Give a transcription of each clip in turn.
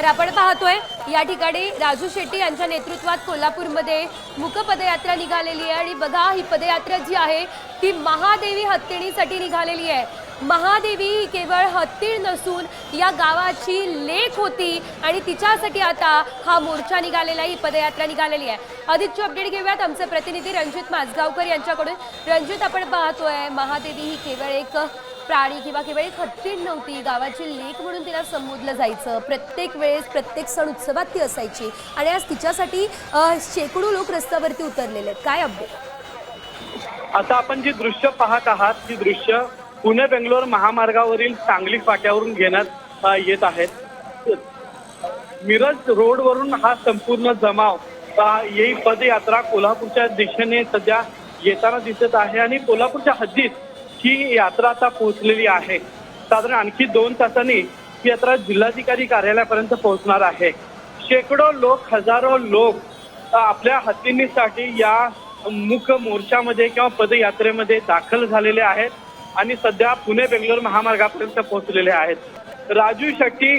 तर आपण पाहतोय या ठिकाणी राजू शेट्टी यांच्या नेतृत्वात कोल्हापूरमध्ये मुक पदयात्रा निघालेली आहे. आणि बघा ही पदयात्रा जी आहे ती महादेवी हत्तीणीसाठी निघालेली आहे. महादेवी ही केवळ हत्तीळ नसून या गावाची लेख होती आणि तिच्यासाठी आता हा मोर्चा निघालेला ही पदयात्रा निघालेली आहे. अधिकची अपडेट घेऊयात. आमचे प्रतिनिधी रणजित माझगावकर यांच्याकडून. रणजित आपण पाहतोय महादेवी ही केवळ एक प्राणी किंवा केवळ एक हत्तीण नव्हती गावाची लेख म्हणून तिला संबोधलं जायचं. प्रत्येक वेळेस प्रत्येक सण उत्सवात ती असायची. आणि आज तिच्यासाठी शेकडो लोक रस्त्यावरती उतरलेले आहेत. काय अपडेट? आता आपण जी दृश्य पाहत आहात ती दृश्य पुणे बेंगलोर महामार्गावरील सांगली फाट्यावरून घेण्यात येत आहेत मिरज रोडवरून हा संपूर्ण जमाव ही पदयात्रा कोल्हापूरच्या दिशेने सध्या येताना दिसत आहे. आणि कोल्हापूरच्या हद्दीत ही यात्रा आता पोहोचलेली आहे. साधारण आणखी दोन तासांनी ही यात्रा जिल्हाधिकारी कार्यालयापर्यंत पोहोचणार आहे. शेकडो लोक हजारो लोक आपल्या हत्तींनीसाठी या मुख मोर्चामध्ये किंवा पदयात्रेमध्ये दाखल झालेले आहेत आणि सध्या पुणे बेंगलोर महामार्गापर्यंत पोहोचलेले आहेत. राजू शेट्टी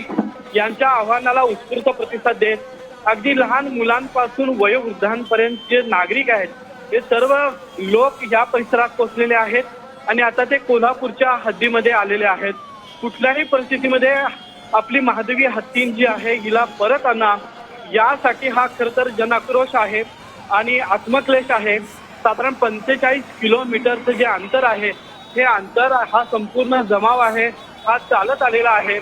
यांच्या आव्हानाला उत्स्फूर्त प्रतिसाद देत अगदी लहान मुलांपासून वयोवृद्धांपर्यंत जे नागरिक आहेत हे सर्व लोक या परिसरात पोहोचलेले आहेत. आणि आता ते कोल्हापूरच्या हद्दीमध्ये आलेले आहेत. कुठल्याही परिस्थितीमध्ये आपली महादेवी हत्तीन जी आहे हिला परत आणा. यासाठी हा खर तर जनाक्रोश आहे आणि आत्मक्लेश आहे. साधारण पंचेचाळीस किलोमीटरचं जे अंतर आहे हे अंतर हा संपूर्ण जमाव आहे. हा चालत आलेला आहे.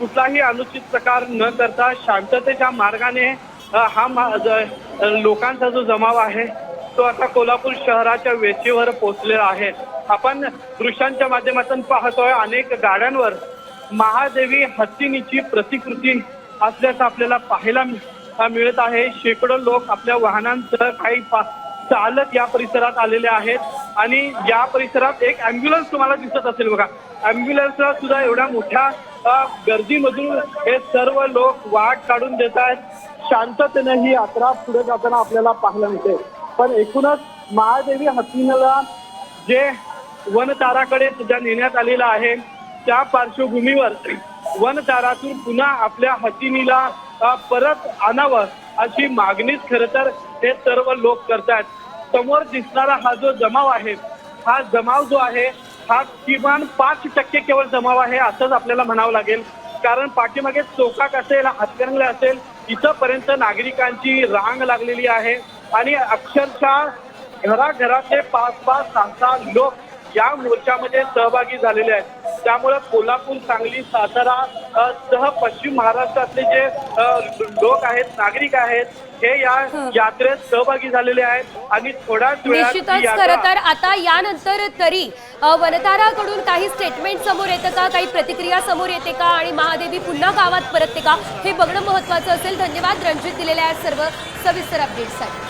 कुठलाही अनुचित प्रकार न करता शांततेच्या मार्गाने हा लोकांचा जो जमाव आहे तो आता कोल्हापूर शहराच्या वेशीवर पोहोचलेला आहे. आपण दृश्यांच्या माध्यमातून पाहतोय अनेक गाड्यांवर महादेवी हत्तीनीची प्रतिकृती असल्याचं आपल्याला पाहायला मिळत आहे. शेकडो लोक आपल्या वाहनांसह काही चालत या परिसरात आलेले आहेत. आणि या परिसरात एक अँब्युलन्स तुम्हाला दिसत असेल बघा. अँब्युलन्सला सुद्धा एवढ्या मोठ्या गर्दीमधून हे सर्व लोक वाट काढून देत आहेत. शांततेने ही यात्रा पुढे जाताना आपल्याला पाहायला मिळते. पण एकूणच महादेवी हत्तीला जे वनताराकडे सुद्धा नेण्यात आलेलं आहे त्या पार्श्वभूमीवर वनतारातून पुन्हा आपल्या हतिनीला परत आणावं अशी मागणीच खरं तर हे सर्व लोक करतात समोर दिसणारा हा जो जमाव आहे हा जमाव जो आहे हा किमान पाच टक्के केवळ जमाव आहे असंच आपल्याला म्हणावं लागेल. कारण पाठीमागे चोकाक असेल हातकणंगले असेल इथंपर्यंत नागरिकांची रांग लागलेली आहे. आणि अक्षरशः घराघरातले पाच पाच सहा सहा लोक या मोर्चामध्ये सहभागी झालेले आहेत. त्यामुळे कोल्हापूर सांगली सातारा सह पश्चिम महाराष्ट्रातले जे लोक आहेत नागरिक आहेत हे या यात्रेत सहभागी झालेले आहेत आणि थोड्याच ही निश्चितच खरं तर आता यानंतर तरी वनताराकडून काही स्टेटमेंट समोर येतं का? काही प्रतिक्रिया समोर येते का? आणि महादेवी पुन्हा गावात परतते का? हे बघणं महत्वाचं असेल. धन्यवाद. रणजित दिलेल्या आहेत सर्व सविस्तर अपडेट्ससाठी